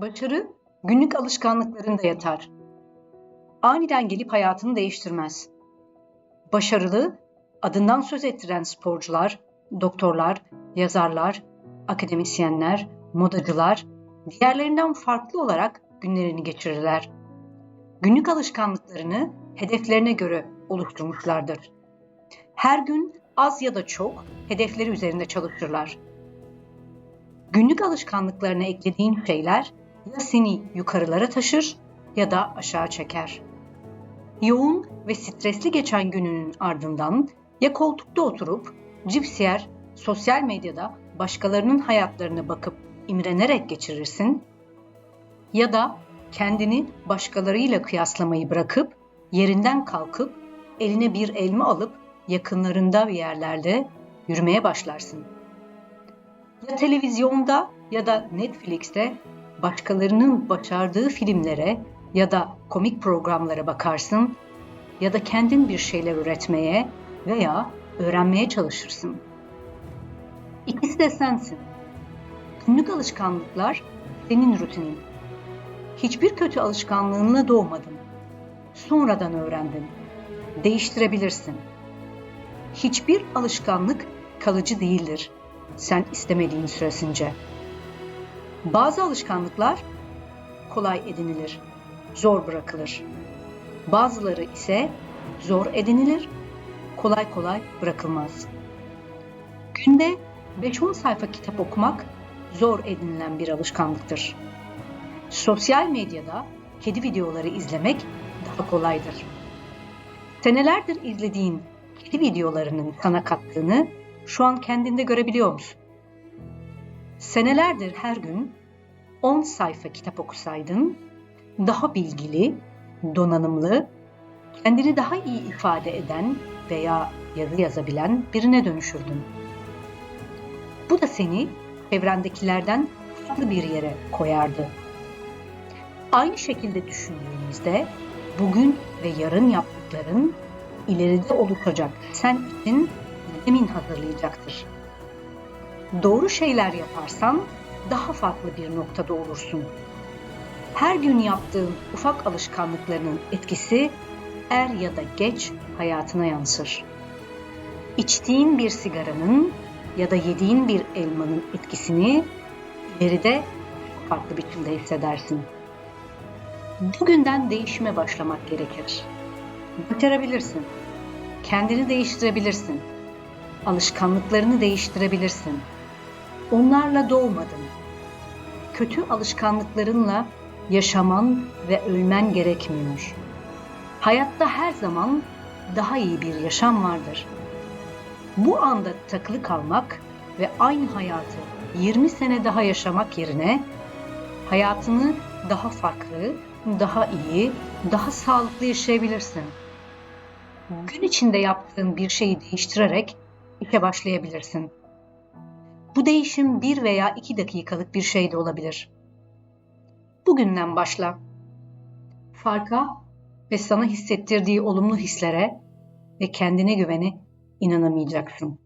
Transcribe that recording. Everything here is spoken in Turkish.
Başarı günlük alışkanlıklarında yatar. Aniden gelip hayatını değiştirmez. Başarılı, adından söz ettiren sporcular, doktorlar, yazarlar, akademisyenler, modacılar diğerlerinden farklı olarak günlerini geçirirler. Günlük alışkanlıklarını hedeflerine göre oluşturmuşlardır. Her gün az ya da çok hedefleri üzerinde çalışırlar. Günlük alışkanlıklarına eklediğin şeyler ya seni yukarılara taşır ya da aşağı çeker. Yoğun ve stresli geçen gününün ardından ya koltukta oturup cips yer, sosyal medyada başkalarının hayatlarına bakıp imrenerek geçirirsin ya da kendini başkalarıyla kıyaslamayı bırakıp yerinden kalkıp eline bir elma alıp yakınlarında bir yerlerde yürümeye başlarsın. Ya televizyonda ya da Netflix'te başkalarının başardığı filmlere ya da komik programlara bakarsın ya da kendin bir şeyler üretmeye veya öğrenmeye çalışırsın. İkisi de sensin. Günlük alışkanlıklar senin rutinin. Hiçbir kötü alışkanlığınla doğmadın. Sonradan öğrendin. Değiştirebilirsin. Hiçbir alışkanlık kalıcı değildir. Sen istemediğin süresince. Bazı alışkanlıklar kolay edinilir, zor bırakılır. Bazıları ise zor edinilir, kolay kolay bırakılmaz. Günde 5-10 sayfa kitap okumak zor edinilen bir alışkanlıktır. Sosyal medyada kedi videoları izlemek daha kolaydır. Senelerdir izlediğin kedi videolarının sana kattığını şu an kendinde görebiliyor musun? Senelerdir her gün 10 sayfa kitap okusaydın daha bilgili, donanımlı, kendini daha iyi ifade eden veya yazı yazabilen birine dönüşürdün. Bu da seni çevrendekilerden farklı bir yere koyardı. Aynı şekilde düşündüğümüzde bugün ve yarın yaptıkların ileride oluşacak sen için zemin hazırlayacaktır. Doğru şeyler yaparsan daha farklı bir noktada olursun. Her gün yaptığın ufak alışkanlıklarının etkisi er ya da geç hayatına yansır. İçtiğin bir sigaranın ya da yediğin bir elmanın etkisini ileride farklı biçimde hissedersin. Bugünden değişime başlamak gerekir. Başarabilirsin. Kendini değiştirebilirsin. Alışkanlıklarını değiştirebilirsin. Onlarla doğmadın. Kötü alışkanlıklarınla yaşaman ve ölmen gerekmiyor. Hayatta her zaman daha iyi bir yaşam vardır. Bu anda takılı kalmak ve aynı hayatı 20 sene daha yaşamak yerine hayatını daha farklı, daha iyi, daha sağlıklı yaşayabilirsin. Gün içinde yaptığın bir şeyi değiştirerek işe başlayabilirsin. Bu değişim bir veya iki dakikalık bir şey de olabilir. Bugünden başla. Farka ve sana hissettirdiği olumlu hislere ve kendine güvene inanamayacaksın.